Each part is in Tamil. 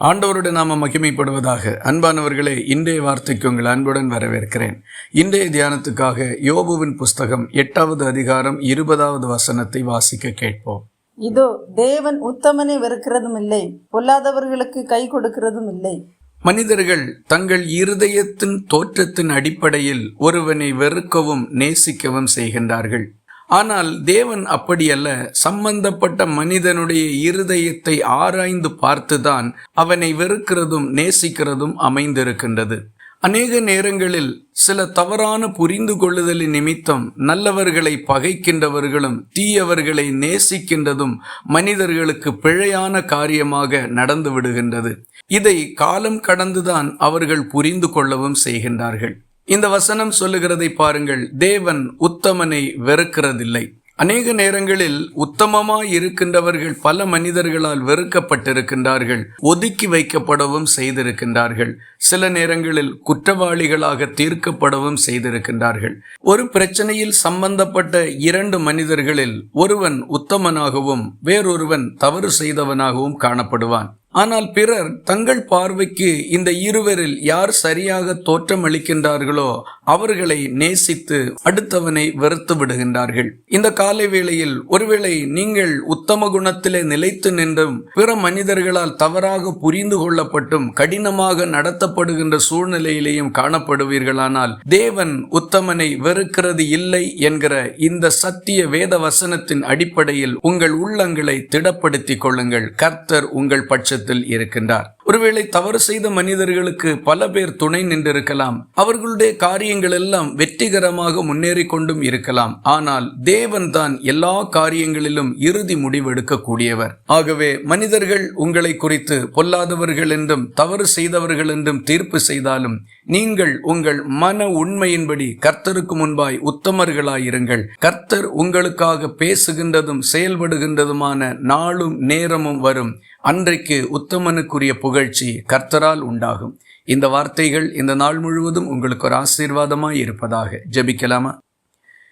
ஆண்டவருடைய நாம மகிமைப்படுவதாக. அன்பானவர்களே இன்றைய வார்த்தைக்கு உங்கள் அன்புடன் வரவேற்கிறேன். இன்றைய தியானத்துக்காக யோபுவின் புஸ்தகம் எட்டாவது அதிகாரம் இருபதாவது வசனத்தை வாசிக்க கேட்போம். இதோ தேவன் உத்தமனை வெறுக்கிறதும் இல்லை பொல்லாதவர்களுக்கு கை கொடுக்கிறதும் இல்லை. மனிதர்கள் தங்கள் இருதயத்தின் தோற்றத்தின் அடிப்படையில் ஒருவனை வெறுக்கவும் நேசிக்கவும் செய்கின்றார்கள். ஆனால் தேவன் அப்படியல்ல சம்பந்தப்பட்ட மனிதனுடைய இருதயத்தை ஆராய்ந்து பார்த்துதான் அவனை வெறுக்கிறதும் நேசிக்கிறதும் அமைந்திருக்கின்றது. அநேக நேரங்களில் சில தவறான புரிந்து கொள்ளுதலின் நிமித்தம் நல்லவர்களை பகைக்கின்றவர்களும் தீயவர்களை நேசிக்கின்றதும் மனிதர்களுக்கு பிழையான காரியமாக நடந்து விடுகின்றது. இதை காலம் கடந்துதான் அவர்கள் புரிந்து கொள்ளவும் செய்கின்றார்கள். இந்த வசனம் சொல்லுகிறதை பாருங்கள். தேவன் உத்தமனை வெறுக்கிறதில்லை. அநேக நேரங்களில் உத்தமமாய் இருக்கின்றவர்கள் பல மனிதர்களால் வெறுக்கப்பட்டிருக்கின்றார்கள். ஒதுக்கி வைக்கப்படவும் செய்திருக்கின்றார்கள். சில நேரங்களில் குற்றவாளிகளாக தீர்க்கப்படவும் செய்திருக்கின்றார்கள். ஒரு பிரச்சனையில் சம்பந்தப்பட்ட இரண்டு மனிதர்களில் ஒருவன் உத்தமனாகவும் வேறொருவன் தவறு செய்தவனாகவும் காணப்படுவான். ஆனால் பிறர் தங்கள் பார்வைக்கு இந்த இருவரில் யார் சரியாக தோற்றமளிக்கின்றார்களோ அவர்களை நேசித்து அடுத்தவனை வெறுத்து விடுகின்றார்கள். இந்த காலை வேளையில் ஒருவேளை நீங்கள் உத்தம குணத்திலே நிலைத்து நின்றும் பிற மனிதர்களால் தவறாக புரிந்து கொள்ளப்பட்டும் கடினமாக நடத்தப்படுகின்ற சூழ்நிலையிலேயும் காணப்படுவீர்களானால் தேவன் உத்தமனை வெறுக்கிறது இல்லை என்கிற இந்த சத்திய வேத வசனத்தின் அடிப்படையில் உங்கள் உள்ளங்களை திடப்படுத்திக் கொள்ளுங்கள். கர்த்தர் உங்கள் பட்சத்தில் இருக்கின்றார். ஒருவேளை தவறு செய்த மனிதர்களுக்கு பல பேர் துணை நின்றிருக்கலாம். அவர்களுடைய காரியங்கள் எல்லாம் வெற்றிகரமாக முன்னேறி கொண்டும் இருக்கலாம். ஆனால் தேவன் தான் எல்லா காரியங்களிலும் இறுதி முடிவெடுக்கக்கூடியவர். ஆகவே மனிதர்கள் உங்களை குறித்து பொல்லாதவர்கள் என்றும் தவறு செய்தவர்கள் என்றும் தீர்ப்பு செய்தாலும் நீங்கள் உங்கள் மன உண்மையின்படி கர்த்தருக்கு முன்பாய் உத்தமர்களாயிருங்கள். கர்த்தர் உங்களுக்காக பேசுகின்றதும் செயல்படுகின்றதுமான நாளும் நேரமும் வரும். அன்றைக்கு உத்தமனுக்குரிய புகழ்ச்சி கர்த்தரால் உண்டாகும். இந்த வார்த்தைகள் இந்த நாள் முழுவதும் உங்களுக்கு ஒரு ஆசீர்வாதமாய் இருப்பதாக ஜெபிக்கலாமா?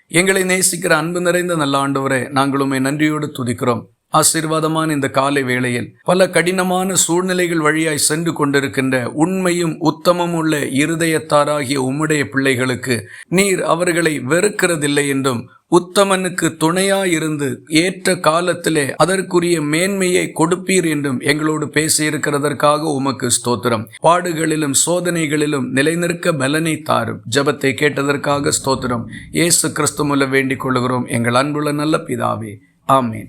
எங்களை நேசிக்கிற அன்பு நிறைந்த நல்ல ஆண்டவரே நாங்கள் உம்மை நன்றியோடு துதிக்கிறோம். ஆசீர்வாதமான இந்த காலை வேளையில் பல கடினமான சூழ்நிலைகள் வழியாய் சென்று கொண்டிருக்கின்ற உண்மையும் உத்தமம் உள்ள இருதயத்தாராகிய உம்முடைய பிள்ளைகளுக்கு நீர் அவர்களை வெறுக்கிறதில்லை என்றும் உத்தமனுக்கு துணையாயிருந்து ஏற்ற காலத்திலே அதற்குரிய மேன்மையை கொடுப்பீர் என்றும் எங்களோடு பேசியிருக்கிறதற்காக உமக்கு ஸ்தோத்திரம். பாடுகளிலும் சோதனைகளிலும் நிலைநிற்க பலனை தாரும். ஜபத்தை கேட்டதற்காக ஸ்தோத்திரம். இயேசு மூலம் வேண்டிக் கொள்கிறோம். எங்கள் அன்புள்ள நல்ல பிதாவே. ஆமேன்.